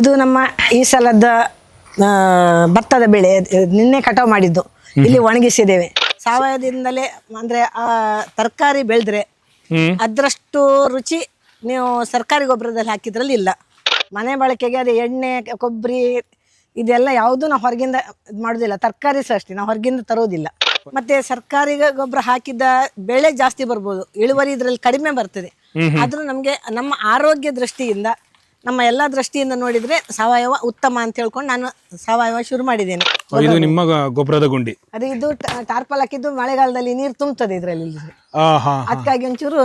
ಇದು ನಮ್ಮ ಈ ಸಲದ ಭತ್ತದ ಬೆಳೆ ನಿನ್ನೆ ಕಟಾವು ಮಾಡಿದ್ದು. ಇಲ್ಲಿ ಒಣಗಿಸಿದ್ದೇವೆ. ಸಾವಯವದಿಂದಲೇ ಅಂದ್ರೆ ಆ ತರಕಾರಿ ಬೆಳೆದ್ರೆ ಅದ್ರಷ್ಟು ರುಚಿ ನೀವು ಸರ್ಕಾರಿ ಗೊಬ್ಬರದಲ್ಲಿ ಹಾಕಿದ್ರಲ್ಲಿ ಇಲ್ಲ. ಮನೆ ಬಳಕೆಗೆ ಅದೇ ಎಣ್ಣೆ ಕೊಬ್ಬರಿ ಇದೆಲ್ಲ ಯಾವುದು ನಾವು ಹೊರಗಿಂದ ಮಾಡೋದಿಲ್ಲ. ತರಕಾರಿ ಸಹ ಅಷ್ಟೇ ನಾವು ಹೊರಗಿಂದ ತರೋದಿಲ್ಲ. ಮತ್ತೆ ಸರ್ಕಾರಿ ಗೊಬ್ಬರ ಹಾಕಿದ ಬೆಳೆ ಜಾಸ್ತಿ ಬರ್ಬೋದು. ಇಳುವರಿ ಇದರಲ್ಲಿ ಕಡಿಮೆ ಬರ್ತದೆ. ಆದ್ರೂ ನಮಗೆ ನಮ್ಮ ಆರೋಗ್ಯ ದೃಷ್ಟಿಯಿಂದ ನಮ್ಮ ಎಲ್ಲ ದೃಷ್ಟಿಯಿಂದ ನೋಡಿದ್ರೆ ಸಾವಯವ ಉತ್ತಮ ಅಂತ ಹೇಳ್ಕೊಂಡು ನಾನು ಸಾವಯವ ಶುರು ಮಾಡಿದ್ದೇನೆ. ಇದು ನಿಮ್ಮ ಗೊಬ್ಬರದ ಗುಂಡಿ. ಅದು ಇದು ಟಾರ್ಪಲ್ ಹಾಕಿದ್ದು ಮಳೆಗಾಲದಲ್ಲಿ ನೀರು ತುಂಬುತ್ತದೆ ಇದರಲ್ಲಿ. ಅದಕ್ಕಾಗಿ ಒಂಚೂರು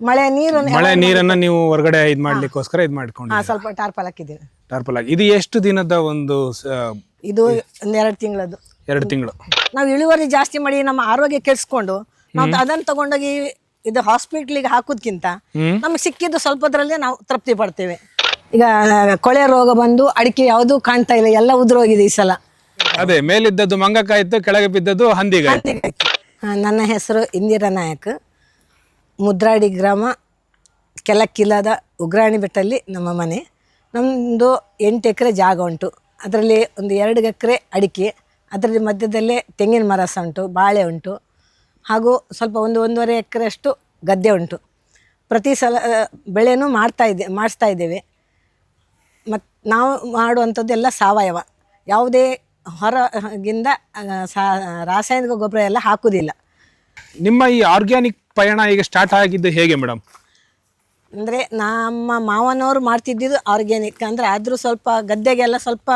ಮಳೆ ನೀರು ಮಳೆ ನೀರನ್ನ ನೀವು ಹೊರಗಡೆ ಇದ್ ಮಾಡ್ಲಿಕ್ಕೋಸ್ಕರ ಇದ್ ಮಾಡ್ಕೊಂಡು ಸ್ವಲ್ಪ ಟಾರ್ಪಲ್ ಹಾಕಿದ್ದೇವೆ. ಟಾರ್ಪಲ್ ಹಾಕಿ ಇದು ಎಷ್ಟು ದಿನದ ಒಂದು ಇದು ಒಂದೆರಡು ತಿಂಗಳದ್ದು. ಎರಡು ತಿಂಗಳು. ನಾವು ಇಳುವರಿ ಜಾಸ್ತಿ ಮಾಡಿ ನಮ್ಮ ಆರೋಗ್ಯ ಕೆಡಿಸ್ಕೊಂಡು ನಾವು ಅದನ್ನು ತಗೊಂಡೋಗಿ ಇದು ಹಾಸ್ಪಿಟ್ಲಿಗೆ ಹಾಕೋದ್ಕಿಂತ ನಮಗೆ ಸಿಕ್ಕಿದ್ದು ಸ್ವಲ್ಪದ್ರಲ್ಲೇ ನಾವು ತೃಪ್ತಿ ಪಡ್ತೇವೆ. ಈಗ ಕೊಳೆ ರೋಗ ಬಂದು ಅಡಿಕೆ ಯಾವುದು ಕಾಣ್ತಾ ಇಲ್ಲ ಎಲ್ಲ ಉದುರೋಗಿದೆ ಈ ಸಲ. ಅದೇ ಮೇಲಿದ್ದದ್ದು ಮಂಗಕ್ಕಾಯ್ತು ಕೆಳಗೆ ಬಿದ್ದದ್ದು ಹಂದಿಗಾಯ್ತು ನನ್ನ ಹೆಸರು ಇಂದಿರಾ ನಾಯಕ್. ಮುದ್ರಾಡಿ ಗ್ರಾಮ ಕೆಲಕ್ಕಿಲ್ಲದ ಉಗ್ರಾಣಿ ಬೆಟ್ಟಲ್ಲಿ ನಮ್ಮ ಮನೆ. ನಮ್ಮದು ಎಂಟು ಎಕರೆ ಜಾಗ ಉಂಟು. ಅದರಲ್ಲಿ ಒಂದು ಎರಡು ಎಕರೆ ಅಡಿಕೆ ಅದರಲ್ಲಿ ಮಧ್ಯದಲ್ಲೇ ತೆಂಗಿನ ಮರ ಸಹ ಉಂಟು ಬಾಳೆ ಉಂಟು. ಹಾಗೂ ಸ್ವಲ್ಪ ಒಂದು ಒಂದೂವರೆ ಎಕರೆಯಷ್ಟು ಗದ್ದೆ ಉಂಟು. ಪ್ರತಿ ಸಲ ಬೆಳೆಯೂ ಬೆಳೆನೂ ಮಾಡ್ತಾ ಇದ್ದೆ ಮಾಡಿಸ್ತಾ ಇದ್ದೇವೆ. ಮತ್ತು ನಾವು ಮಾಡುವಂಥದ್ದೆಲ್ಲ ಸಾವಯವ. ಯಾವುದೇ ಹೊರಗಿಂದ ಸಾ ರಾಸಾಯನಿಕ ಗೊಬ್ಬರ ಎಲ್ಲ ಹಾಕುವುದಿಲ್ಲ. ನಿಮ್ಮ ಈ ಆರ್ಗ್ಯಾನಿಕ್ ಪಯಣ ಈಗ ಸ್ಟಾರ್ಟ್ ಆಗಿದ್ದು ಹೇಗೆ ಮೇಡಮ್ ಅಂದರೆ ನಮ್ಮ ಮಾವನವರು ಮಾಡ್ತಿದ್ದಿದ್ದು ಆರ್ಗ್ಯಾನಿಕ್. ಅಂದರೆ ಆದರೂ ಸ್ವಲ್ಪ ಗದ್ದೆಗೆಲ್ಲ ಸ್ವಲ್ಪ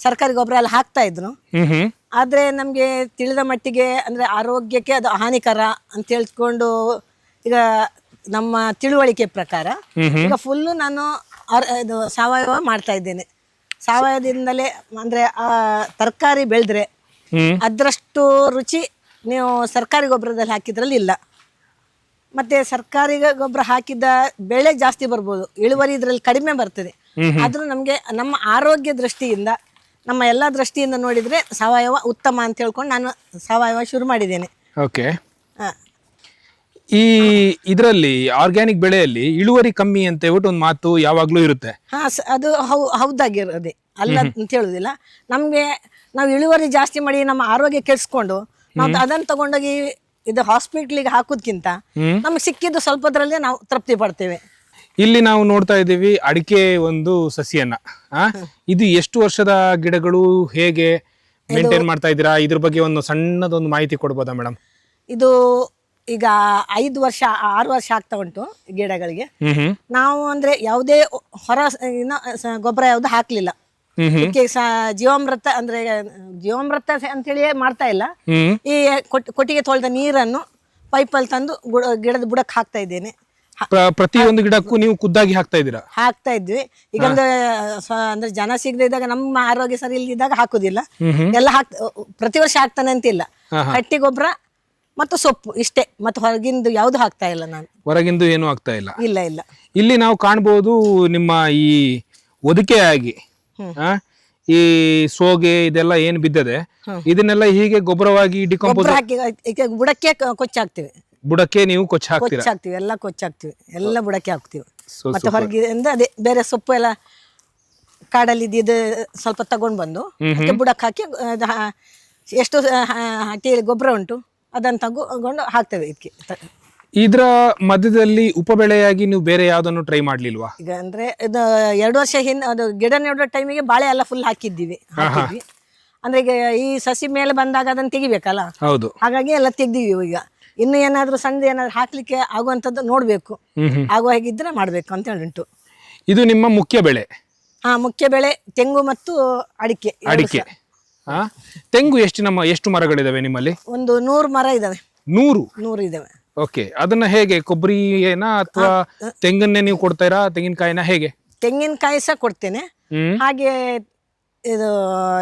ಸರ್ಕಾರಿ ಗೊಬ್ಬರ ಎಲ್ಲ ಹಾಕ್ತಾ ಇದ್ರು. ಹ್ಮ್ ಹ್ಮ್. ಆದರೆ ನಮಗೆ ತಿಳಿದ ಮಟ್ಟಿಗೆ ಅಂದರೆ ಆರೋಗ್ಯಕ್ಕೆ ಅದು ಹಾನಿಕರ ಅಂತ ಹೇಳ್ಕೊಂಡು ಈಗ ನಮ್ಮ ತಿಳುವಳಿಕೆ ಪ್ರಕಾರ ಈಗ ಫುಲ್ಲು ನಾನು ಆರ್- ಇದು ಸಾವಯವ ಮಾಡ್ತಾ ಇದ್ದೇನೆ. ಸಾವಯವದಿಂದಲೇ ಅಂದರೆ ಆ ತರಕಾರಿ ಬೆಳೆದ್ರೆ ಹ್ಮ್. ಅದರಷ್ಟು ರುಚಿ ನೀವು ಸರ್ಕಾರಿ ಗೊಬ್ಬರದಲ್ಲಿ ಹಾಕಿದ್ರಲ್ಲಿ ಇಲ್ಲ. ಮತ್ತೆ ಸರ್ಕಾರಿ ಗೊಬ್ಬರ ಹಾಕಿದ ಬೆಳೆ ಜಾಸ್ತಿ ಬರ್ಬೋದು. ಇಳುವರಿ ಇದರಲ್ಲಿ ಕಡಿಮೆ ಬರ್ತದೆ. ಆದ್ರೂ ನಮಗೆ ನಮ್ಮ ಆರೋಗ್ಯ ದೃಷ್ಟಿಯಿಂದ ನಮ್ಮ ಎಲ್ಲ ದೃಷ್ಟಿಯಿಂದ ನೋಡಿದ್ರೆ ಸಾವಯವ ಉತ್ತಮ ಅಂತ ಹೇಳ್ಕೊಂಡು ನಾನು ಸಾವಯವ ಶುರು ಮಾಡಿದ್ದೇನೆ. ಓಕೆ. ಈ ಇದರಲ್ಲಿ ಆರ್ಗ್ಯಾನಿಕ್ ಬೆಳೆಯಲ್ಲಿ ಇಳುವರಿ ಕಮ್ಮಿ ಅಂತ ಹೇಳ್ಬಿಟ್ಟು ಒಂದು ಮಾತು ಯಾವಾಗ್ಲೂ ಇರುತ್ತೆ. ಹಾ ಅದು ಹೌ ಹೌದಾಗಿರೋದೆ. ಅಲ್ಲ ಅಂತ ಹೇಳುದಿಲ್ಲ. ನಮಗೆ ನಾವು ಇಳುವರಿ ಜಾಸ್ತಿ ಮಾಡಿ ನಮ್ಮ ಆರೋಗ್ಯ ಕೆಡಿಸ್ಕೊಂಡು ನಾವು ಅದನ್ನು ತಗೊಂಡೋಗಿ ಇದು ಹಾಸ್ಪಿಟ್ಲಿಗೆ ಹಾಕೋದ್ಕಿಂತ. ನಮ್ಗೆ ಸಿಕ್ಕಿದ್ದು ಸ್ವಲ್ಪದ್ರಲ್ಲೇ ನಾವು ತೃಪ್ತಿ ಪಡ್ತೇವೆ. ಇಲ್ಲಿ ನಾವು ನೋಡ್ತಾ ಇದ್ದೀವಿ ಅಡಿಕೆ ಒಂದು ಸಸಿಯನ್ನ. ಆ? ಇದು ಎಷ್ಟು ವರ್ಷದ ಗಿಡಗಳು? ಹೇಗೆ? ಮೇಂಟೈನ್ ಮಾಡ್ತಾ ಇದ್ದೀರಾ? ಇದ್ರ ಬಗ್ಗೆ ಒಂದು ಸಣ್ಣದೊಂದು ಮಾಹಿತಿ ಕೊಡ್ಬೋದಾ ಮೇಡಮ್ ಇದು ಈಗ ಐದು ವರ್ಷ ಆರು ವರ್ಷ ಆಗ್ತಾ ಉಂಟು ಗಿಡಗಳಿಗೆ. ನಾವು ಅಂದ್ರೆ ಯಾವುದೇ ಹೊರ ಇನ್ನ ಗೊಬ್ಬರ ಯಾವ್ದು ಹಾಕ್ಲಿಲ್ಲ. ಇದಕ್ಕೆ ಜೀವಾಮೃತ ಅಂದ್ರೆ ಜೀವಾಮೃತ ಅಂತೇಳಿ ಮಾಡ್ತಾ ಇಲ್ಲ. ಈ ಕೊಟ್- ಕೊಟ್ಟಿಗೆ ತೊಳೆದ ನೀರನ್ನು ಪೈಪಲ್ಲಿ ತಂದು ಗಿಡದ ಬುಡಕ್ಕೆ ಹಾಕ್ತಾ ಇದ್ದೇನೆ. ಪ್ರತಿಯೊಂದು ಗಿಡಕ್ಕೂ ನೀವು ಖುದ್ದಾಗಿ ಹಾಕ್ತಾ ಇದ್ದೀರಾ? ಹಾಕ್ತಾ ಇದ್ವಿ. ಈಗ ಒಂದು ಅಂದ್ರೆ ಜನ ಸಿಗದೆ ಇದ್ದಾಗ ನಮ್ಮ ಆರೋಗ್ಯ ಸರಿ ಇಲ್ಲದಿದ್ದಾಗ ಹಾಕುದಿಲ್ಲ. ಎಲ್ಲ ಹಾಕ್ ಪ್ರತಿ ವರ್ಷ ಹಾಕ್ತಾನೆ ಅಂತಿಲ್ಲ. ಹಟ್ಟಿ ಗೊಬ್ಬರ ಮತ್ತು ಸೊಪ್ಪು ಇಷ್ಟೇ. ಮತ್ತೆ ಹೊರಗಿಂದು ಯಾವುದು ಹಾಕ್ತಾ ಇಲ್ಲ ನಾನು. ಹೊರಗಿಂದು ಏನು ಆಗ್ತಾ ಇಲ್ಲ. ಇಲ್ಲ ಇಲ್ಲ. ಇಲ್ಲಿ ನಾವು ಕಾಣಬಹುದು ನಿಮ್ಮ ಈ ಒದಕೆ ಆ, ಈ ಸೋಗೆ ಇದೆಲ್ಲ ಏನ್ ಬಿದ್ದದೆ ಇದನ್ನೆಲ್ಲ ಹೀಗೆ ಗೊಬ್ಬರವಾಗಿ ಡಿಕಂಪೋಸ್ ಬುಡಕ್ಕೆ ಕೊಚ್ಚಾಕ್ತಿವಿ. ಬುಡಕ್ಕೆ ನೀವು ಕೊಚ್ಚ ಹಾಕ್ತೀರಾ? ಕೊಚ್ಚಾಕ್ತಿವಿ ಎಲ್ಲ ಕೊಚ್ಚಾಕ್ತಿವಿ ಎಲ್ಲ ಬುಡಕ್ಕೆ ಹಾಕ್ತಿವಿ. So, ಮತ್ತೆ ಹೊರಗಿಂದ ಅದೇ ಬೇರೆ ಸೊಪ್ಪು ಎಲ್ಲ ಕಾಡಲ್ಲಿ ಇದ್ದಿದ್ದು ಸ್ವಲ್ಪ ತಗೊಂಡು ಬಂದು ಅದಕ್ಕೆ ಬುಡಕ್ಕೆ ಹಾಕಿ ಅದು ಹಾ- ಎಷ್ಟು ಹಾಕಿ ಗೊಬ್ಬರ ಉಂಟು ಅದನ್ನು ತಗೊಂಡು ಹಾಕ್ತೇವೆ ಇದಕ್ಕೆ. ಇದರ ಇದ್ರ ಮಧ್ಯದಲ್ಲಿ ಉಪಬೆಳೆಯಾಗಿ ನೀವು ಬೇರೆ ಯಾವ್ದನ್ನು ಟ್ರೈ ಮಾಡ್ಲಿಲ್ವಾ? ಈಗ ಅಂದ್ರೆ ಇದು ಎರಡು ವರ್ಷ ಹಿಂದೆ ಅದು ಗಿಡ ನೆಡೋ ಟೈಮಿಗೆ ಬಾಳೆ ಎಲ್ಲ ಫುಲ್ ಹಾಕಿದ್ದೀವಿ ಹಾಕಿದ್ವಿ. ಅಂದ್ರೆ ಈಗ ಈ ಸಸಿ ಮೇಲೆ ಬಂದಾಗ ಅದನ್ನು ತೆಗಿಬೇಕಲ್ಲ? ಹೌದು. ಹಾಗಾಗಿ ಎಲ್ಲ ತೆಗ್ದಿವಿ ಈಗ. ಇನ್ನು ಏನಾದರೂ ಸಣ್ಣ ಏನಾದ್ರು ಹಾಕ್ಲಿಕ್ಕೆ ಆಗುವಂಥದ್ದು ನೋಡಬೇಕು. ಆಗುವ ಹಾಗಿದ್ರೆ ಮಾಡಬೇಕು ಅಂತ ಹೇಳಿ ಉಂಟು ಇದು ನಿಮ್ಮ ಮುಖ್ಯ ಬೆಳೆ? ಹಾ ಮುಖ್ಯ ಬೆಳೆ ತೆಂಗು ಮತ್ತು ಅಡಿಕೆ. ಎರಡು ಅಡಿಕೆ. ಸಹ. ಆ? ತೆಂಗು ಎಷ್ಟು ನಮ್ಮ ಎಷ್ಟು ಮರಗಳಿದಾವೆ ನಿಮ್ಮಲ್ಲಿ? ಒಂದು ನೂರು ಮರ ಇದಾವೆ. ನೂರು? ನೂರು ಇದಾವೆ. ಓಕೆ. ಅದನ್ನ ಹೇಗೆ ಕೊಬ್ಬರಿನ ಅಥವಾ ತೆಂಗನ್ನೇ ನೀವು ಕೊಡ್ತೀರಾ ತೆಂಗಿನಕಾಯಿನ ಹೇಗೆ? ತೆಂಗಿನಕಾಯಿ ಸಹ ಕೊಡ್ತೇನೆ. ಹ್ಮ್. ಹಾಗೆ ಇದು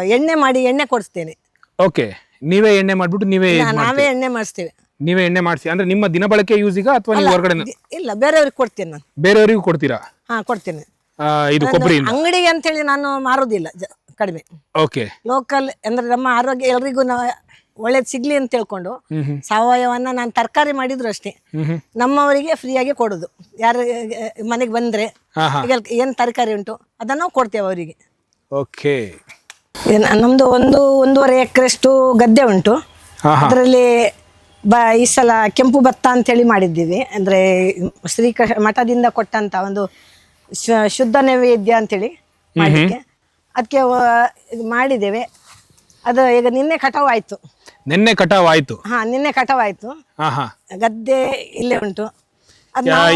ಎಣ್ಣೆ ಮಾಡಿ ಎಣ್ಣೆ ಕೊಡಿಸ್ತೇನೆ. ಓಕೆ. ನೀವೇ ಎಣ್ಣೆ ಮಾಡ್ಬಿಟ್ಟು ನೀವೇ ನಾವೇ ಎಣ್ಣೆ ಮಾಡಿಸ್ತೇವೆ. ನೀವೇ ಎಣ್ಣೆ ಮಾಡಿಸಿ ಅಂದ್ರೆ ನಿಮ್ಮ ದಿನಬಳಕೆ ಯೂಸಿಗ ಅಥವಾ ನೀವು ಹೊರಗಡೆ ಇಲ್ಲ ಬೇರೆಯವ್ರಿಗೆ ಕೊಡ್ತೀನಿ ನಾನು. ಬೇರೆಯವರಿಗೂ ಕೊಡ್ತೀರಾ? ಹಾ ಕೊಡ್ತೇನೆ. ಆ, ಇದು ಕೊಬ್ಬರಿ ಅಂಗಡಿಗೆ ಅಂತೇಳಿ ನಾನು ಮಾರೋದಿಲ್ಲ ಜ- ಕಡಿಮೆ. ಓಕೆ. ಲೋಕಲ್ ಅಂದ್ರೆ ನಮ್ಮ ಆರೋಗ್ಯ ಎಲ್ರಿಗೂ ನಾವು ಒಳ್ಳೇದು ಸಿಗ್ಲಿ ಅಂತ ತಿಳ್ಕೊಂಡು ಸಾವಯವನ್ನ ನಾನು ತರಕಾರಿ ಮಾಡಿದ್ರು ಅಷ್ಟೇ. ನಮ್ಮವರಿಗೆ ಫ್ರೀಯಾಗಿ ಕೊಡೋದು. ಯಾರು ಮನೆಗೆ ಬಂದ್ರೆ ಹಾ ಹಾ. ಈಗ ಏನು ತರಕಾರಿ ಉಂಟು ಅದನ್ನ ನಾವು ಕೊಡ್ತೇವೆ ಅವರಿಗೆ. ಓಕೆ. ನಮ್ದು ಒಂದು ಒಂದೂವರೆ ಎಕರೆಷ್ಟು ಗದ್ದೆ ಉಂಟು. ಹಾ. ಅದರಲ್ಲಿ ಬ ಈ ಸಲ ಕೆಂಪು ಭತ್ತ ಅಂತೇಳಿ ಮಾಡಿದ್ದೀವಿ. ಅಂದರೆ ಶ್ರೀಕೃಷ್ಣ ಮಠದಿಂದ ಕೊಟ್ಟಂತ ಒಂದು ಶುದ್ಧ ನೈವೇದ್ಯ ಅಂತೇಳಿ ಮಾಡಲಿಕ್ಕೆ. ಅದಕ್ಕೆ ಇದು ಮಾಡಿದ್ದೇವೆ. ಅದು ಈಗ ನಿನ್ನೆ ಕಟಾವು ಆಯಿತು ನಿನ್ನೆ ಕಟಾವು ಆಯಿತು ಹಾ ನಿನ್ನೆ ಕಟಾವು ಆಯಿತು ಗದ್ದೆ ಇಲ್ಲೇ ಉಂಟು.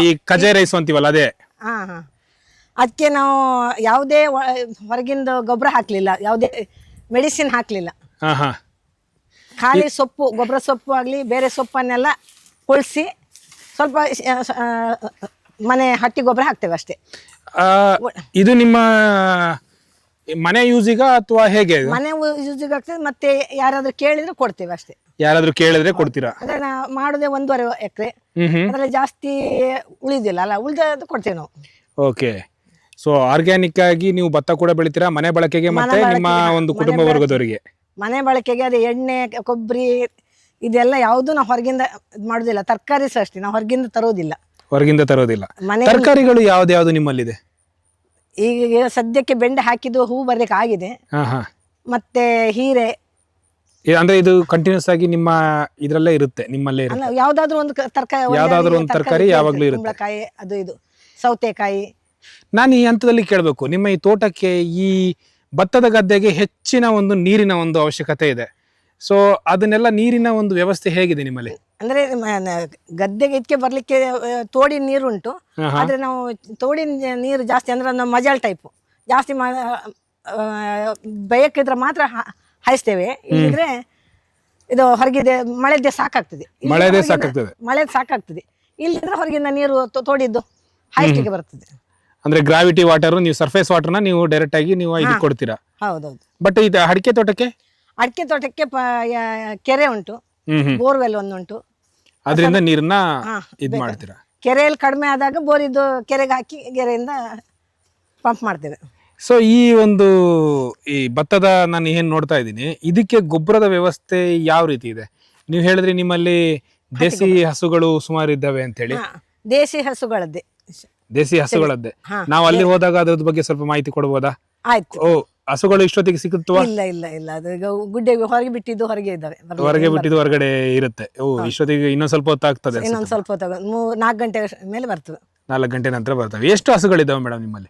ಈ ಕಜೆ ರೈಸ್ ಅಂತೀವಲ್ಲ ಅದೇ? ಹಾಂ ಹಾಂ. ಅದಕ್ಕೆ ನಾವು ಯಾವುದೇ ಹೊರಗಿಂದ ಗೊಬ್ಬರ ಹಾಕಲಿಲ್ಲ. ಯಾವುದೇ ಮೆಡಿಸಿನ್ ಹಾಕಲಿಲ್ಲ. ಹಾ ಹಾ. ಖಾಲಿ ಸೊಪ್ಪು ಗೊಬ್ಬರ ಸೊಪ್ಪು ಆಗಲಿ ಬೇರೆ ಸೊಪ್ಪನ್ನೆಲ್ಲ ಕೊಳಿಸಿ ಸ್ವಲ್ಪ ಮನೆ ಹಟ್ಟಿ ಗೊಬ್ಬರ ಹಾಕ್ತೇವೆ ಅಷ್ಟೇ. ಇದು ನಿಮ್ಮ ಮನೆ ಯೂಸಿಗ ಅಥವಾ ಹೇಗೆ? ಮನೆ ಯೂಸಿಗೆ ಆಗ್ತದೆ ಮತ್ತೆ ಯಾರಾದ್ರೂ ಕೇಳಿದ್ರೆ ಕೊಡ್ತೇವೆ ಅಷ್ಟೇ. ಯಾರಾದ್ರೂ ಕೇಳಿದ್ರೆ ಕೊಡ್ತೀರಾ? ಅಂದ್ರೆ ನಾವು ಮಾಡೋದೇ ಒಂದೂವರೆ ಎಕರೆ. ಅದರಲ್ಲಿ ಜಾಸ್ತಿ ಉಳಿದಿಲ್ಲ ಅಲ್ಲ ಉಳಿದ ಕೊಡ್ತೇವೆ ನಾವು. ಓಕೆ. ಸೊ ಆರ್ಗ್ಯಾನಿಕ್ ಆಗಿ ನೀವು ಭತ್ತ ಕೂಡ ಬೆಳಿತೀರಾ? ಮನೆ ಬಳಕೆಗೆ ಮತ್ತೆ ನಿಮ್ಮ ಒಂದು ಕುಟುಂಬ ವರ್ಗದವರಿಗೆ? ಮನೆ ಬಳಕೆಗೆ ಅದೇ ಎಣ್ಣೆ ಕೊಬ್ಬರಿ ಇದೆಲ್ಲ ಯಾವುದು ನಾವು ಹೊರಗಿಂದ ಇದ್ ಮಾಡೋದಿಲ್ಲ. ತರಕಾರಿ ಸಹ ಅಷ್ಟೇ ನಾವು ಹೊರಗಿಂದ ತರೋದಿಲ್ಲ. ಹೊರಗಿಂದ ತರೋದಿಲ್ಲ. ಮನೆ ತರಕಾರಿಗಳು ಯಾವ್ದು ಯಾವ್ದು ನಿಮ್ಮಲ್ಲಿದೆ? ಈಗ ಸದ್ಯಕ್ಕೆ ಬೆಂಡೆ ಹಾಕಿದ್ದು ಹೂ ಬರ್ಲಿಕ್ಕೆ ಆಗಿದೆ. ಹಾ ಹಾ. ಮತ್ತೆ ಹೀರೆ. ಇ- ಅಂದ್ರೆ ಇದು ಕಂಟಿನ್ಯೂಸ್ ಆಗಿ ನಿಮ್ಮ ಇದ್ರಲ್ಲೇ ಇರುತ್ತೆ ನಿಮ್ಮಲ್ಲೇ ಇರುತ್ತೆ. ಅಲ್ಲ ಯಾವ್ದಾದ್ರು ಒಂದು ತರಕಾರಿ ಯಾವ್ದಾದ್ರು ಒಂದು ತರಕಾರಿ ಯಾವಾಗ್ಲೂ ಇರುತ್ತೆ. ಕುಂಬಳಕಾಯಿ ಅದು ಇದು ಸೌತೆಕಾಯಿ. ನಾನು ಈ ಹಂತದಲ್ಲಿ ಕೇಳಬೇಕು ನಿಮ್ಮ ಈ ತೋಟಕ್ಕೆ ಈ ಭತ್ತದ ಗದ್ದೆಗೆ ಹೆಚ್ಚಿನ ಒಂದು ನೀರಿನ ಒಂದು ಅವಶ್ಯಕತೆ ಇದೆ. ಸೊ ಅದನ್ನೆಲ್ಲ ನೀರಿನ ಒಂದು ವ್ಯವಸ್ಥೆ ಹೇಗಿದೆ ನಿಮ್ಮಲ್ಲಿ? ಅಂದ್ರೆ ಮ- ನ- ಗದ್ದೆಗೆ ಇದಕ್ಕೆ ಬರ್ಲಿಕ್ಕೆ ಆ, ತೋಡಿನ ನೀರು ಉಂಟು ಹಾ, ಹಾ. ಆದ್ರೆ ನಾವು ತೋಡಿ ನೀರು ಜಾಸ್ತಿ ಅಂದ್ರೆ ನಾವು ಮಜಾಲ್ ಟೈಪ್ ಜಾಸ್ತಿ ಮಾ ಆ, ಬೇಕಿದ್ರೆ ಮಾತ್ರ ಹ- ಹಾಯಿಸ್ತೇವೆ. ಇಲ್ಲಿದ್ರೆ ಇದು ಹೊರಗಿದೆ ಮಳೆದೇ ಸಾಕಾಗ್ತದೆ. ಇಲ್ಲಿ ಮಳೆದೇ ಸಾಕಾಗ್ತದೆ. ಮಳೆದ್ ಸಾಕಾಗ್ತದೆ. ಇಲ್ಲಿದ್ರೆ ಹೊರಗಿಂದ ನೀರು ತೋ- ತೋಡಿದ್ದು ಹಾಯಿಸ್ಲಿಕ್ಕೆ ಬರ್ತದೆ. ಅಂದ್ರೆ ಗ್ರಾವಿಟಿ ವಾಟರ್ ನೀವು ಸರ್ಫೇಸ್ ವಾಟರ್ನ ನೀವು ಡೈರೆಕ್ಟ್ ಆಗಿ ನೀವು ಇದು ಕೊಡ್ತೀರಾ? ಹೌದೌದು. ಬಟ್ ಇದು ಅಡಿಕೆ ತೋಟಕ್ಕೆ? ಅಡಿಕೆ ತೋಟಕ್ಕೆ ಪ ಯಾ- ಕೆರೆ ಉಂಟು. Hmm hmm. ಬೋರ್ವೆಲ್ ಒಂದುಂಟು. ಅದರಿಂದ ನೀರನ್ನ ಇದು ಮಾಡ್ತೀರಾ? ಕೆರೆಯಲ್ಲಿ ಕಡಿಮೆ ಆದಾಗ ಬೋರಿದ್ದು ಕೆರೆಗೆ ಹಾಕಿ ಕೆರೆಯಿಂದ ಪಂಪ್ ಮಾಡ್ತೇವೆ. ಸೊ ಈ ಒಂದು ಈ ಭತ್ತದ ನಾನು ಏನ್ ನೋಡ್ತಾ ಇದ್ದೀನಿ ಇದಕ್ಕೆ ಗೊಬ್ಬರದ ವ್ಯವಸ್ಥೆ ಯಾವ ರೀತಿ ಇದೆ? ನೀವು ಹೇಳಿದ್ರಿ ನಿಮ್ಮಲ್ಲಿ ದೇಸಿ ಹಸುಗಳು ಸುಮಾರು ಇದ್ದಾವೆ ಅಂತ ಹೇಳಿ ಹಾ, ದೇಸಿ ಹಸುಗಳದ್ದೇ. ದೇಸಿ ಹಸುಗಳದ್ದೇ. ಹಾ, ನಾವು ಅಲ್ಲಿ ಹೋದಾಗ ಅದ್ರ ಬಗ್ಗೆ ಸ್ವಲ್ಪ ಮಾಹಿತಿ ಕೊಡ್ಬೋದಾ? ಆಯ್ತು. ಓ ಹಸುಗಳು ಇಷ್ಟೊತ್ತಿಗೆ ಸಿಗುತ್ತವಾ? ಇಲ್ಲ ಇಲ್ಲ ಇಲ್ಲ. ಅದು ಈಗ ಹೊರಗೆ ಬಿಟ್ಟಿದ್ದು ಹೊರಗೆ ಇದ್ದಾವೆ. ಹೊರಗೆ ಬಿಟ್ಟಿದ್ದು ಹೊರಗಡೆ ಇರುತ್ತೆ. ಓ ಇಷ್ಟೊತ್ತಿಗೆ ಇನ್ನೊಂದ್ ಸ್ವಲ್ಪ ಹೊತ್ತು ಆಗ್ತದೆ ಇನ್ನೊಂದು ಸ್ವಲ್ಪ ಹೊತ್ತು ಮೂರ್ ನಾಲ್ಕು ಗಂಟೆ ಮೇಲೆ ಬರ್ತದೆ. ನಾಲ್ಕು ಗಂಟೆ ನಂತರ ಬರ್ತವೆ. ಎಷ್ಟು ಹಸುಗಳಿದಾವೆ ಮೇಡಮ್ ನಿಮ್ಮಲ್ಲಿ?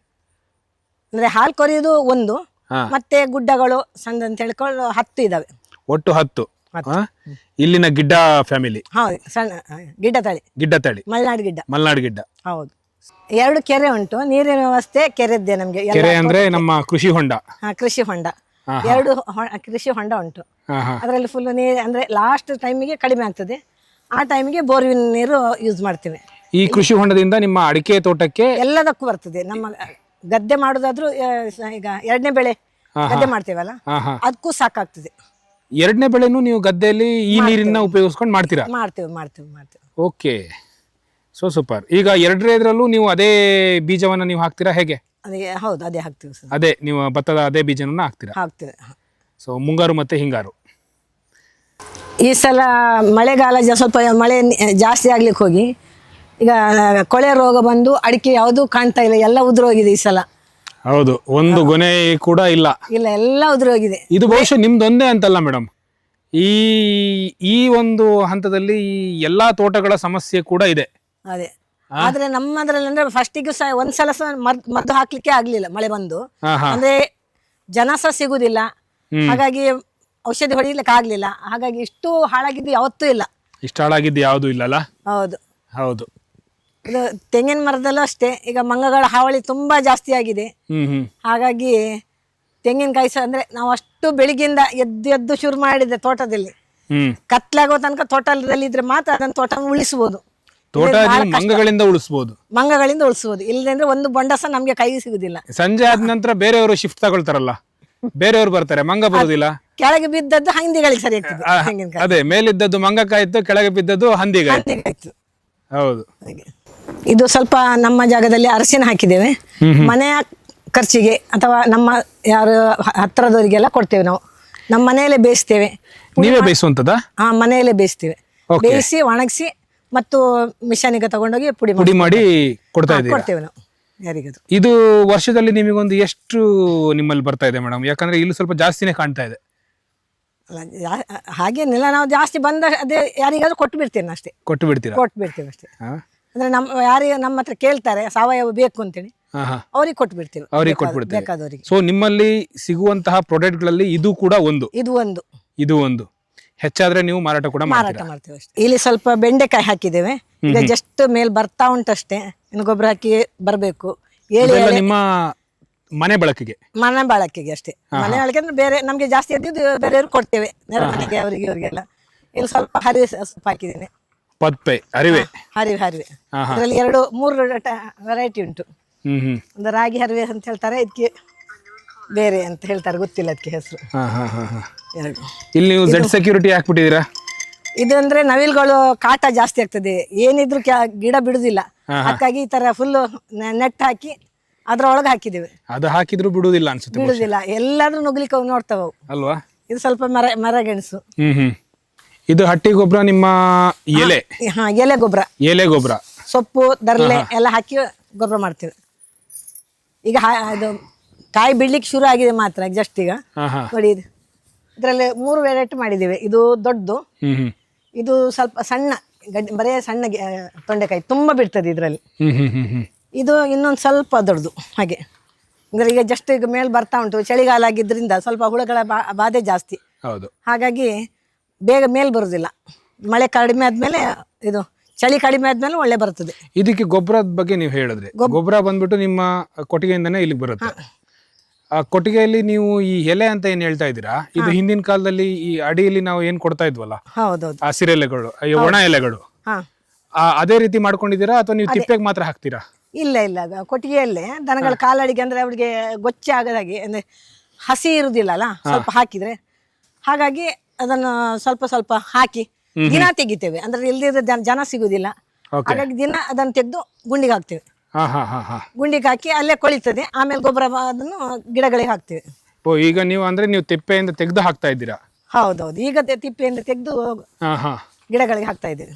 ಅಂದ್ರೆ ಹಾಲು ಕೊರಿಯೋದು ಒಂದು ಹಾ. ಮತ್ತೆ ಗುಡ್ಡಗಳು ಸಣ್ಣ ಅಂತ ಹೇಳ್ಕೊಂಡು ಹತ್ತು ಇದಾವೆ. ಒಟ್ಟು ಹತ್ತು. ಹತ್ತು. ಹಾ? ಇಲ್ಲಿನ ಗಿಡ್ಡ ಫ್ಯಾಮಿಲಿ. ಹೌದು ಸಣ್ಣ ಗಿಡ್ಡ ತಳಿ. ಗಿಡ್ಡ ತಳಿ. ಮಲೆನಾಡು ಗಿಡ್ಡ. ಮಲ್ನಾಡ್ ಗಿಡ್ಡ. ಹೌದು. ಎರಡು ಕೆರೆ ಉಂಟು ನೀರಿನ ವ್ಯವಸ್ಥೆ ಕೆರೆದ್ದೆ ನಮಗೆ ಕೆರೆ ಅಂದ್ರೆ ನಮ್ಮ ಕೃಷಿ ಹೊಂಡ. ಕೃಷಿ ಹೊಂಡ. ಎರಡು ಹೊ- ಕೃಷಿ ಹೊಂಡ ಉಂಟು. ಹಾ ಹಾ ಅದರಲ್ಲಿ ಫುಲ್ ನೀರು ಅಂದ್ರೆ ಲಾಸ್ಟ್ ಟೈಮಿಗೆ ಕಡಿಮೆ ಆಗ್ತದೆ. ಆ ಟೈಮಿಗೆ ಬೋರ್ವಿನ ನೀರು ಯೂಸ್ ಮಾಡ್ತೇವೆ. ಈ ಕೃಷಿ ಹೊಂಡದಿಂದ ನಿಮ್ಮ ಅಡಿಕೆ ತೋಟಕ್ಕೆ ಎಲ್ಲದಕ್ಕೂ ಬರ್ತದೆ. ನಮ್ಮ ಗದ್ದೆ ಮಾಡೋದಾದ್ರೂ ಆ, ಸ- ಈಗ ಎರಡನೇ ಬೆಳೆ ಗದ್ದೆ ಮಾಡ್ತೇವಲ್ಲ? ಹಾ ಹಾ ಅದಕ್ಕೂ ಸಾಕಾಗ್ತದೆ. ಎರಡನೇ ಬೆಳೆನೂ ನೀವು ಗದ್ದೆಯಲ್ಲಿ ಈ ನೀರಿನ ಉಪಯೋಗಿಸ್ಕೊಂಡು ಮಾಡ್ತೀರಾ? ಮಾಡ್ತೇವೆ ಮಾಡ್ತೇವೆ ಮಾಡ್ತೇವೆ. ಓಕೆ ಸೊ ಸೂಪರ್ ಈಗ ಎರಡನೇದ್ರಲ್ಲೂ ನೀವು ಅದೇ ಬೀಜವನ್ನು ನೀವು ಹಾಕ್ತೀರಾ ಹೇಗೆ? ಅದೇ ಹೌದು ಅದೇ ಹಾಕ್ತೀವಿ ಸರ್. ಅದೇ ನೀವು ಭತ್ತದ ಅದೇ ಬೀಜನ ಹಾಕ್ತೀರಾ? ಹಾಕ್ತೇವೆ ಸೊ ಮುಂಗಾರು ಮತ್ತೆ ಹಿಂಗಾರು. ಈ ಸಲ ಮಳೆಗಾಲ ಜ ಸ್ವಲ್ಪ ಮಳೆ ನಿ- ಜಾಸ್ತಿ ಆಗ್ಲಿಕ್ಕೆ ಹೋಗಿ ಈಗ ಕೊಳೆ ರೋಗ ಬಂದು ಅಡಿಕೆ ಯಾವುದೂ ಕಾಣ್ತಾ ಇಲ್ಲ ಎಲ್ಲ ಉದುರೋಗಿದೆ ಈ ಸಲ. ಹೌದು ಒಂದು ಗೊನೆ ಕೂಡ ಇಲ್ಲ. ಇಲ್ಲ ಎಲ್ಲ ಉದುರೋಗಿದೆ. ಇದು ಬಹುಶಃ ನಿಮ್ದೊಂದೇ ಅಂತಲ್ಲ ಮೇಡಮ್. ಈ ಈ ಒಂದು ಹಂತದಲ್ಲಿ ಈ ಎಲ್ಲಾ ತೋಟಗಳ ಸಮಸ್ಯೆ ಕೂಡ ಇದೆ. ಅದೇ. ಆದ್ರೆ ನಮ್ಮದ್ರಲ್ಲಿ ಅಂದ್ರೆ ಫಸ್ಟಿಗೂ ಸಹ ಒಂದ್ಸಲ ಸಹ ಮದ್ ಮದ್ದು ಹಾಕ್ಲಿಕ್ಕೆ ಆಗ್ಲಿಲ್ಲ ಮಳೆ ಬಂದು. ಹಾ ಹಾ. ಅಂದ್ರೆ ಜನ ಸಹ ಸಿಗುದಿಲ್ಲ. ಹಾಗಾಗಿ ಔಷಧಿ ಹೊಡಿಲಿಕ್ಕೆ ಆಗ್ಲಿಲ್ಲ. ಹಾಗಾಗಿ ಇಷ್ಟು ಹಾಳಾಗಿದ್ದು ಯಾವತ್ತೂ ಇಲ್ಲ. ಇಷ್ಟ ಹಾಳಾಗಿದ್ದು ಯಾವುದು ಇಲ್ಲಲ್ಲ? ಹೌದು. ಹೌದು. ಇದು ತೆಂಗಿನ ಮರದಲ್ಲೂ ಅಷ್ಟೇ. ಈಗ ಮಂಗಗಳ ಹಾವಳಿ ತುಂಬಾ ಜಾಸ್ತಿ ಆಗಿದೆ. ಹ್ಮ್ ಹ್ಮ್. ಹಾಗಾಗಿ ತೆಂಗಿನಕಾಯಿ ಸಹ ಅಂದ್ರೆ ನಾವು ಅಷ್ಟು ಬೆಳಿಗ್ಗೆಯಿಂದ ಎದ್ದು ಎದ್ದು ಶುರು ಮಾಡಿದೆ ತೋಟದಲ್ಲಿ. ಹ್ಮ್. ಕತ್ಲಾಗೋ ತನಕ ತೋಟದಲ್ಲಿ ಇದ್ರೆ ಮಾತ್ರ ಅದನ್ನ ತೋಟ ಉಳಿಸ್ಬೋದು. ತೋಟ ನೀವು ಮಂಗಗಳಿಂದ ಉಳಿಸಬಹುದು ಮಂಗಗಳಿಂದ ಉಳಿಸಬಹುದು ಇಲ್ಲದಂದ್ರೆ ಒಂದು ಬಂಡಸ ಸಹ ನಮ್ಗೆ ಕೈಗೆ ಸಿಗುದಿಲ್ಲ. ಸಂಜೆ ಆದ ನಂತರ ಬೇರೆಯವರು ಶಿಫ್ಟ್ ತಗೊಳ್ತಾರಲ್ಲ. ಬೇರೆಯವರು ಬರ್ತಾರೆ ಮಂಗ ಬರುದಿಲ್ಲ. ಕೆಳಗೆ ಬಿದ್ದದ್ದು ಹಂದಿಗಳಿಗೆ ಸರಿ ಆಗ್ತದೆ ಅದೇ ಮೇಲಿದ್ದದ್ದು ಮಂಗ ಕಾಯ್ತು ಕೆಳಗೆ ಬಿದ್ದದ್ದು ಹಂದಿಗಾಯ್ತು ಹಂದಿಗಾಯ್ತು. ಹೌದು. ಇದು ಸ್ವಲ್ಪ ನಮ್ಮ ಜಾಗದಲ್ಲಿ ಅರಸಿನ ಹಾಕಿದ್ದೇವೆ. ಮನೆಯ ಖರ್ಚಿಗೆ ಅಥವಾ ನಮ್ಮ ಯಾರು ಹತ್ತಿರದವರಿಗೆಲ್ಲ ಕೊಡ್ತೇವೆ ನಾವು. ನಮ್ಮ ಮನೆಯಲ್ಲೇ ಬೇಯಿಸ್ತೇವೆ. ನೀವೇ ಬೇಯಿಸುವಂತದ ಹಾ ಮನೆಯಲ್ಲೇ ಬೇಯಿಸ್ತೇವೆ. ಬೇಯಿಸಿ ಒಣಗಿಸಿ ಮತ್ತು ಮಿಷನಿಗೆ ತಗೊಂಡೋಗಿ ಪುಡಿ ಮಾಡಿ ಪುಡಿ ಮಾಡಿ ಕೊಡ್ತಾ ಇದ್ದೀರಾ? ಕೊಡ್ತೇವೆ ನಾವು. ಯಾರಿಗದು ಇದು ವರ್ಷದಲ್ಲಿ ನಿಮಗೊಂದು ಎಷ್ಟು ನಿಮ್ಮಲ್ಲಿ ಬರ್ತಾ ಇದೆ ಮೇಡಮ್? ಯಾಕಂದ್ರೆ ಇಲ್ಲಿ ಸ್ವಲ್ಪ ಜಾಸ್ತಿನೇ ಕಾಣ್ತಾ ಇದೆ. ಅಲ್ಲ ಯಾ- ಹಾಗೇನಿಲ್ಲ ನಾವು ಜಾಸ್ತಿ ಬಂದ ಅದೇ ಯಾರಿಗಾದ್ರೂ ಕೊಟ್ಟು ಬಿಡ್ತೇನೆ ಅಷ್ಟೇ. ಕೊಟ್ಟು ಬಿಡ್ತೀರಾ ಕೊಟ್ಟು ಬಿಡ್ತೇವೆ ಅಷ್ಟೇ. ಹಾ. ಅಂದ್ರೆ ನಮ್ಮ ಯಾರಿಗೆ ನಮ್ಮ ಹತ್ರ ಕೇಳ್ತಾರೆ ಸಾವಯವ ಬೇಕು ಅಂತೇಳಿ. ಹಾ ಹಾ. ಅವ್ರಿಗೆ ಕೊಟ್ಟು ಬಿಡ್ತೇವೆ ಅವ್ರಿಗೆ ಕೊಟ್ಟು ಬೇಕಾದವರಿಗೆ. ಸೊ ನಿಮ್ಮಲ್ಲಿ ಸಿಗುವಂತಹ ಪ್ರಾಡಕ್ಟ್ಗಳಲ್ಲಿ ಇದು ಕೂಡ ಒಂದು? ಇದು ಒಂದು. ಇದು ಒಂದು. ಹೆಚ್ಚಾದ್ರೆ ನೀವು ಮಾರಾಟ ಕೂಡ ಮಾರಾಟ ಮಾಡ್ತೀರಾ? ಮಾಡ್ತೇವೆ ಅಷ್ಟೇ. ಇಲ್ಲಿ ಸ್ವಲ್ಪ ಬೆಂಡೆಕಾಯಿ ಹಾಕಿದ್ದೇವೆ. ಈಗ ಜಸ್ಟ್ ಮೇಲ್ ಬರ್ತಾ ಉಂಟಷ್ಟೇ ಇನ್ನು ಗೊಬ್ಬರ ಹಾಕಿ ಬರಬೇಕು. ಏಳಿ ಇದೆಲ್ಲ ನಿಮ್ಮ ಮನೆ ಬಳಕೆಗೆ? ಮನೆ ಬಳಕೆಗೆ ಅಷ್ಟೇ. ಮನೆ ಬಳಕೆ ಅಂದ್ರೆ ಬೇರೆ ನಮ್ಗೆ ಜಾಸ್ತಿ ಇದ್ದಿದ್ದು ಬೇರೆಯವ್ರಿಗೆ ಕೊಡ್ತೇವೆ. ನೆರೆ ಮನೆಗೆ ಅವರಿಗೆ ಇವರಿಗೆಲ್ಲ. ಇಲ್ಲಿ ಸ್ವಲ್ಪ ಹರಿವೆ ಸ್ವಲ್ಪ ಹಾಕಿದ್ದೇನೆ. ಪದ್ಪೆ ಅರಿವೆ ಹರಿವೆ ಹರಿವೆ. ಅದರಲ್ಲಿ ಎರಡು ಮೂರು ವೆರೈಟಿ ಉಂಟು. ಹ್ಮ್ ಹ್ಮ್. ಒಂದು ರಾಗಿ ಹರಿವೆ ಅಂತ ಹೇಳ್ತಾರೆ. ಇದಕ್ಕೆ ಬೇರೆ ಅಂತ ಹೇಳ್ತಾರೆ ಗೊತ್ತಿಲ್ಲ ಅದಕ್ಕೆ ಹೆಸರು. ಹಾ ಹಾ ಹಾ ಹಾ. ಎರಡು. ಇಲ್ಲಿ ನೀವು ಜೆಡ್ ಸೆಕ್ಯೂರಿಟಿ ಹಾಕ್ಬಿಟ್ಟಿದ್ದೀರಾ? ಇದು ಅಂದ್ರೆ ನವಿಲುಗಳು ಕಾಟ ಜಾಸ್ತಿ ಆಗ್ತದೆ. ಏನಿದ್ರು ಕ್ಯಾ- ಗಿಡ ಬಿಡುದಿಲ್ಲ. ಅದಕ್ಕಾಗಿ ಈ ತರ ಫುಲ್ ನೆಟ್ ಹಾಕಿ ಅದ್ರೊಳಗೆ ಹಾಕಿದ್ದೇವೆ. ಅದು ಹಾಕಿದ್ರು ಬಿಡುದಿಲ್ಲ ಅನ್ಸುತ್ತೆ ಬಿಡುದಿಲ್ಲ. ಎಲ್ಲಾದ್ರೂ ನುಗ್ಲಿಕ್ಕೆ ಅವು ನೋಡ್ತಾವ ಅವು. ಅಲ್ವಾ? ಇದು ಸ್ವಲ್ಪ ಮರ ಮರಗೆಣಸು ಹ್ಮ್ ಹ್ಮ್. ಇದು ಹಟ್ಟಿ ಗೊಬ್ಬರ ನಿಮ್ಮ ಎಲೆ? ಹಾ ಎಲೆ ಗೊಬ್ಬರ ಎಲೆ ಗೊಬ್ಬರ ಸೊಪ್ಪು ದರ್ಲೆ ಎಲ್ಲ ಹಾಕಿ ಗೊಬ್ಬರ ಮಾಡ್ತೇವೆ. ಈಗ ಹಾ- ಅದು ಕಾಯಿ ಬಿಡ್ಲಿಕ್ಕೆ ಶುರು ಆಗಿದೆ ಮಾತ್ರ ಜಸ್ಟ್ ಈಗ. ನೋಡಿ ಇದು ಇದರಲ್ಲಿ ಮೂರು ವೆರೈಟಿ ಮಾಡಿದ್ದೇವೆ. ಇದು ದೊಡ್ಡದು ಇದು ಸ್ವಲ್ಪ ಸಣ್ಣ ಗಡ್ಡೆ ಬರೇ ಸಣ್ಣ ಗೆ- ತೊಂಡೆಕಾಯಿ ತುಂಬ ಬಿಡ್ತದೆ ಇದರಲ್ಲಿ. ಇದು ಇನ್ನೊಂದು ಸ್ವಲ್ಪ ದೊಡ್ಡದು ಹಾಗೆ. ಅಂದರೆ ಈಗ ಜಸ್ಟ್ ಈಗ ಮೇಲೆ ಬರ್ತಾ ಉಂಟು ಚಳಿಗಾಲ ಆಗಿದ್ದರಿಂದ ಸ್ವಲ್ಪ ಹುಳಗಳ ಬಾ- ಬಾಧೆ ಜಾಸ್ತಿ. ಹೌದು. ಹಾಗಾಗಿ ಬೇಗ ಮೇಲೆ ಬರೋದಿಲ್ಲ. ಮಳೆ ಕಡಿಮೆ ಆದಮೇಲೆ ಇದು ಚಳಿ ಕಡಿಮೆ ಆದ್ಮೇಲೆ ಒಳ್ಳೆ ಬರ್ತದೆ. ಇದಕ್ಕೆ ಗೊಬ್ಬರದ ಬಗ್ಗೆ ನೀವು ಹೇಳಿದ್ರೆ. ಗೊಬ್ಬರ ಬಂದ್ಬಿಟ್ಟು ನಿಮ್ಮ ಕೊಟ್ಟಿಗೆಯಿಂದನೇ ಇಲ್ಲಿಗೆ ಬರುತ್ತೆ. ಆ ಕೊಟ್ಟಿಗೆಯಲ್ಲಿ ನೀವು ಈ ಎಲೆ ಅಂತ ಏನ್ ಹೇಳ್ತಾ ಇದ್ದೀರಾ? ಇದು ಹಿಂದಿನ ಕಾಲದಲ್ಲಿ ಈ ಅಡಿಯಲ್ಲಿ ನಾವು ಏನ್ ಕೊಡ್ತಾ ಇದ್ವಲ್ಲ? ಹೌದೌದು. ಹಸಿರೆಲೆಗಳು ಈ ಒಣ ಎಲೆಗಳು. ಹಾ. ಆ, ಅದೇ ರೀತಿ ಮಾಡ್ಕೊಂಡಿದ್ದೀರಾ ಅಥವಾ ನೀವು ತಿಪ್ಪೆಗೆ ಮಾತ್ರ ಹಾಕ್ತೀರಾ? ಇಲ್ಲ ಇಲ್ಲ ಅದು ಕೊಟ್ಟಿಗೆಯಲ್ಲೇ. ದನಗಳ ಕಾಲಡಿಗೆ ಅಂದ್ರೆ ಅವ್ರಿಗೆ ಗೊಚ್ಚೆ ಆಗದಾಗೆ ಅಂದ್ರೆ ಹಸಿ ಇರುದಿಲ್ಲ ಅಲ್ಲ ಸ್ವಲ್ಪ ಹಾಕಿದ್ರೆ. ಹಾಗಾಗಿ ಅದನ್ನು ಸ್ವಲ್ಪ ಸ್ವಲ್ಪ ಹಾಕಿ ದಿನ ತೆಗಿತೇವೆ. ಅಂದ್ರೆ ಇಲ್ದಿದ್ರೆ ಜನ ಸಿಗುದಿಲ್ಲ. ಹಾಗಾಗಿ ದಿನ ಅದನ್ನು ತೆಗೆದು ಗುಂಡಿಗೆ ಹಾಕ್ತೇವೆ. ಹಾ ಹಾ ಹಾ ಹಾ. ಗುಂಡಿಗೆ ಹಾಕಿ ಅಲ್ಲೇ ಕೊಳಿತದೆ. ಆಮೇಲೆ ಗೊಬ್ಬರ ಅದನ್ನು ಗಿಡಗಳಿಗೆ ಹಾಕ್ತೇವೆ. ಓ ಈಗ ನೀವು ಅಂದ್ರೆ ನೀವು ತಿಪ್ಪೆಯಿಂದ ತೆಗೆದು ಹಾಕ್ತಾ ಇದ್ದೀರಾ? ಹೌದೌದು. ಈಗ ತೆ- ತಿಪ್ಪೆಯಿಂದ ತೆಗೆದು ಹಾ ಹಾ. ಗಿಡಗಳಿಗೆ ಹಾಕ್ತಾ ಇದ್ದೇವೆ.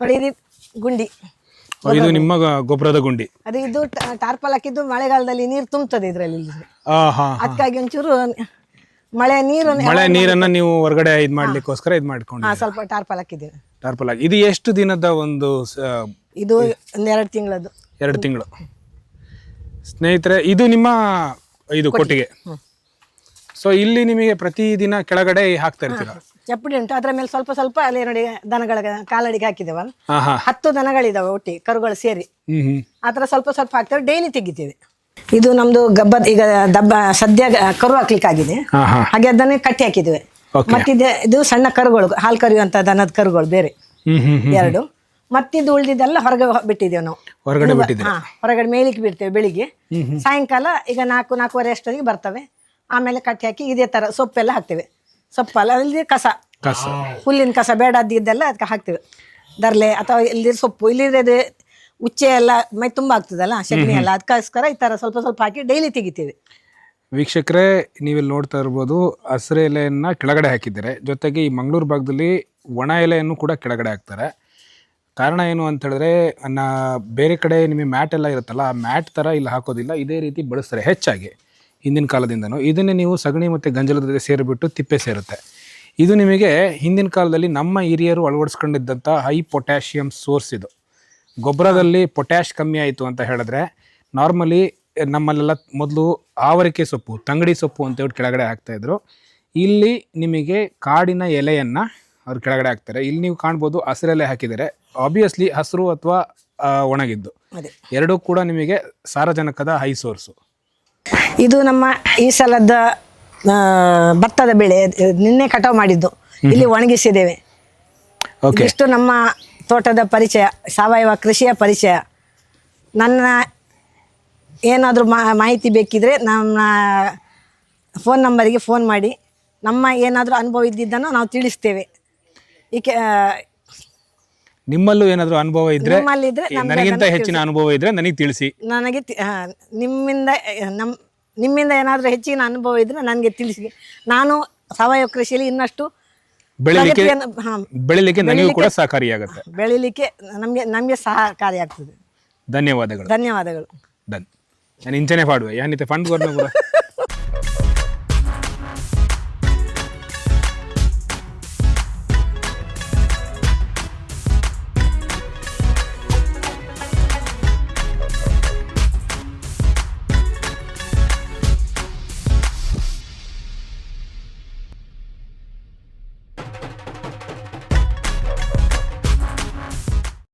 ನೋಡಿ ಇದು ಗುಂಡಿ. ಓ, ಇದು ನಿಮ್ಮ ಗ- ಗೊಬ್ಬರದ ಗುಂಡಿ. ಅದು ಇದು ಟ- ಟಾರ್ಪಲ್ ಹಾಕಿದ್ದು ಮಳೆಗಾಲದಲ್ಲಿ ನೀರು ತುಂಬುತ್ತದೆ ಇದರಲ್ಲಿ. ಆ ಹಾ ಅದಕ್ಕಾಗಿ ಒಂಚೂರು ಮಳೆ ನೀರು ಮಳೆ ನೀರನ್ನ ನೀವು ಹೊರಗಡೆ ಇದ್ ಮಾಡ್ಲಿಕ್ಕೋಸ್ಕರ ಇದ್ ಮಾಡ್ಕೊಂಡು ಹಾ ಸ್ವಲ್ಪ ಟಾರ್ಪಲ್ ಹಾಕಿದ್ದೀವಿ. ಟಾರ್ಪಲ್ ಆಗಿ ಇದು ಎಷ್ಟು ದಿನದ ಒಂದು ಸ- ಇದು ಒಂದೆರಡು ಎರಡು ತಿಂಗಳದ್ದು. ಎರಡು ತಿಂಗಳು. ಸ್ನೇಹಿತರೆ ಇದು ನಿಮ್ಮ ಇದು ಕೊಟ್ಟಿಗೆ. ಸೊ ಇಲ್ಲಿ ನಿಮಗೆ ಪ್ರತಿದಿನ ಕೆಳಗಡೆ ಹಾಕ್ತಾ ಇರ್ತೀರ? ಚಪ್ಪಡಿ ಉಂಟು. ಅದರ ಮೇಲೆ ಸ್ವಲ್ಪ ಸ್ವಲ್ಪ ಅಲ್ಲಿ ನೋಡಿ ದನಗಳ ಕಾಲಡಿಗೆ ಹಾಕಿದ್ದೇವಲ್ಲ ಹತ್ತು ದನಗಳಿದಾವೆ ಒಟ್ಟಿಗೆ ಕರುಗಳು ಸೇರಿ. ಆ ಥರ ಸ್ವಲ್ಪ ಸ್ವಲ್ಪ ಹಾಕ್ತೇವೆ ಡೈಲಿ ತೆಗಿತೇವೆ. ಇದು ನಮ್ದು ಗಬ್ಬ ಈಗ ದಬ್ಬ ಸದ್ಯ ಕರು ಹಾಕ್ಲಿಕ್ಕೆ ಆಗಿದೆ ಹಾಗೆ ಅದನ್ನೇ ಕಟ್ಟಿ ಹಾಕಿದ್ದೇವೆ. ಮತ್ತಿದ್ದೆ ಮತ್ತಿದೆ ಇದು ಸಣ್ಣ ಕರುಗಳು ಹಾಲು ಕರೆಯುವಂತ ದನದ ಕರುಗಳು ಬೇರೆ. ಎರಡು. ಮತ್ತಿದ್ದು ಉಳಿದಿದ್ದೆಲ್ಲ ಹೊರಗೆ ಬಿಟ್ಟಿದ್ದೇವೆ ನಾವು. ಹೊರಗಡೆ ಬಿಟ್ಟಿದ್ದೀರಾ? ಹಾ ಹೊರಗಡೆ ಮೇಲಿಕ್ಕೆ ಬಿಡ್ತೇವೆ ಬೆಳಿಗ್ಗೆ. ಸಾಯಂಕಾಲ ಈಗ ನಾಲ್ಕು ನಾಲ್ಕೂವರೆ ಅಷ್ಟೊತ್ತಿಗೆ ಬರ್ತವೆ. ಆಮೇಲೆ ಕಟ್ಟಿ ಹಾಕಿ ಇದೇ ತರ ಸೊಪ್ಪೆಲ್ಲ ಹಾಕ್ತೇವೆ. ಸೊಪ್ಪಲ್ಲ ಅಲ್ಲಿ ಕಸ. ಕಸ. ಹುಲ್ಲಿನ ಕಸ ಬೇಡದಿದ್ದೆಲ್ಲ ಅದಕ್ಕೆ ಹಾಕ್ತೇವೆ. ದರ್ಲೆ ಅಥವಾ ಇಲ್ಲಿ ಸೊಪ್ಪು ಇಲ್ಲಿರೋದು ಉಚ್ಚೆ ಎಲ್ಲ ಮೈ ತುಂಬ ಆಗ್ತದಲ್ಲ ಸಗಣಿ ಎಲ್ಲ. ಅದಕ್ಕೋಸ್ಕರ ಈ ತರ ಸ್ವಲ್ಪ ಸ್ವಲ್ಪ ಹಾಕಿ ಡೈಲಿ ತೆಗಿತೇವೆ. ವೀಕ್ಷಕರೇ ನೀವಿಲ್ಲಿ ನೋಡ್ತಾ ಇರ್ಬೋದು ಹಸಿರು ಎಲೆಯನ್ನ ಕೆಳಗಡೆ ಹಾಕಿದ್ದಾರೆ. ಜೊತೆಗೆ ಈ ಮಂಗಳೂರು ಭಾಗದಲ್ಲಿ ಒಣ ಎಲೆಯನ್ನು ಕೂಡ ಕೆಳಗಡೆ ಹಾಕ್ತಾರೆ. ಕಾರಣ ಏನು ಅಂತ ಹೇಳಿದ್ರೆ ನಾ ಬೇರೆ ಕಡೆ ನಿಮಗೆ ಮ್ಯಾಟ್ ಎಲ್ಲ ಇರುತ್ತಲ್ಲ, ಆ ಮ್ಯಾಟ್ ಥರ ಇಲ್ಲಿ ಹಾಕೋದಿಲ್ಲ, ಇದೇ ರೀತಿ ಬಳಸ್ತಾರೆ ಹೆಚ್ಚಾಗಿ ಹಿಂದಿನ ಕಾಲದಿಂದನೂ. ಇದನ್ನೇ ನೀವು ಸಗಣಿ ಮತ್ತು ಗಂಜಲದ ಜೊತೆ ಸೇರಿಬಿಟ್ಟು ತಿಪ್ಪೆ ಸೇರುತ್ತೆ. ಇದು ನಿಮಗೆ ಹಿಂದಿನ ಕಾಲದಲ್ಲಿ ನಮ್ಮ ಹಿರಿಯರು ಅಳವಡಿಸ್ಕೊಂಡಿದ್ದಂಥ ಹೈ ಪೊಟ್ಯಾಷಿಯಮ್ ಸೋರ್ಸ್ ಇದು. ಗೊಬ್ಬರದಲ್ಲಿ ಪೊಟ್ಯಾಶ್ ಕಮ್ಮಿ ಆಯಿತು ಅಂತ ಹೇಳಿದ್ರೆ ನಾರ್ಮಲಿ ನಮ್ಮಲ್ಲೆಲ್ಲ ಮೊದಲು ಆವರಿಕೆ ಸೊಪ್ಪು, ತಂಗಡಿ ಸೊಪ್ಪು ಅಂತ ಹೇಳಿ ಕೆಳಗಡೆ ಹಾಕ್ತಾಯಿದ್ರು ಇಲ್ಲಿ ನಿಮಗೆ ಕಾಡಿನ ಎಲೆಯನ್ನು ಅವ್ರು ಕೆಳಗಡೆ ಹಾಕ್ತಾರೆ. ಇಲ್ಲಿ ನೀವು ಕಾಣ್ಬೋದು ಹಸಿರೆಲೆ ಹಾಕಿದ್ದಾರೆ. ಆಬ್ವಿಯಸ್ಲಿ ಹಸಿರು ಅಥವಾ ಒಣಗಿದ್ದು. ಎರಡೂ ಕೂಡ ನಿಮಗೆ ಸಾರಜನಕದ ಹೈ ಸೋರ್ಸು. ಇದು ನಮ್ಮ ಈ ಸಲದ ಆ, ಭತ್ತದ ಬೆಳೆ ನಿನ್ನೆ ಕಟಾವು ಮಾಡಿದ್ದು. ಇಲ್ಲಿ ಒಣಗಿಸಿದ್ದೇವೆ. ಓಕೆ ಇಷ್ಟು ನಮ್ಮ ತೋಟದ ಪರಿಚಯ ಸಾವಯವ ಕೃಷಿಯ ಪರಿಚಯ. ನನ್ನ ಏನಾದರೂ ಮಾಹಿತಿ ಬೇಕಿದ್ರೆ ನಮ್ಮ ಫೋನ್ ನಂಬರಿಗೆ ಫೋನ್ ಮಾಡಿ. ನಮ್ಮ ಏನಾದರೂ ಅನುಭವ ಇದ್ದಿದ್ದನ್ನು ನಾವು ತಿಳಿಸ್ತೇವೆ. ಈಕೆ ನಿಮ್ಮಲ್ಲೂ ಏನಾದರೂ ಅನುಭವ ಇದ್ರೆ ನಿಮ್ಮಲ್ಲಿದ್ರೆ ನಮ್ಗೆ ನನಗಿಂತ ಅದನ್ನ ಹೆಚ್ಚಿನ ಅನುಭವ ಇದ್ರೆ ನನಗೆ ತಿಳಿಸಿ. ನನಗೆ ತಿ- ಆ, ನಿಮ್ಮಿಂದ ನಮ್ಮ ನಿಮ್ಮಿಂದ ಏನಾದರೂ ಹೆಚ್ಚಿನ ಅನುಭವ ಇದ್ರೆ ನನಗೆ ತಿಳಿಸಿ. ನಾನು ಸಾವಯವ ಕೃಷಿಯಲ್ಲಿ ಇನ್ನಷ್ಟು ಬೆಳಿಲಿಕ್ಕೆ ಪ್ರಗತಿಯನ್ನು ಹಾಂ ಬೆಳಿಲಿಕ್ಕೆ ನನಗೂ ಕೂಡ ಸಹಕಾರಿಯಾಗುತ್ತೆ. ಬೆಳಿಲಿಕ್ಕೆ ನಮಗೆ ನಮಗೆ ಸಹಕಾರಿಯಾಗ್ತದೆ ಧನ್ಯವಾದಗಳು. ಧನ್ಯವಾದಗಳು. ಡನ್ ನಾನು ಇಂಚನೆ ಪಾಡುವೆ. ಯಾನಿತ್ತೆ ಫಂಡ್ ಕೊಡ್ಬೇಕು ಕೂಡ.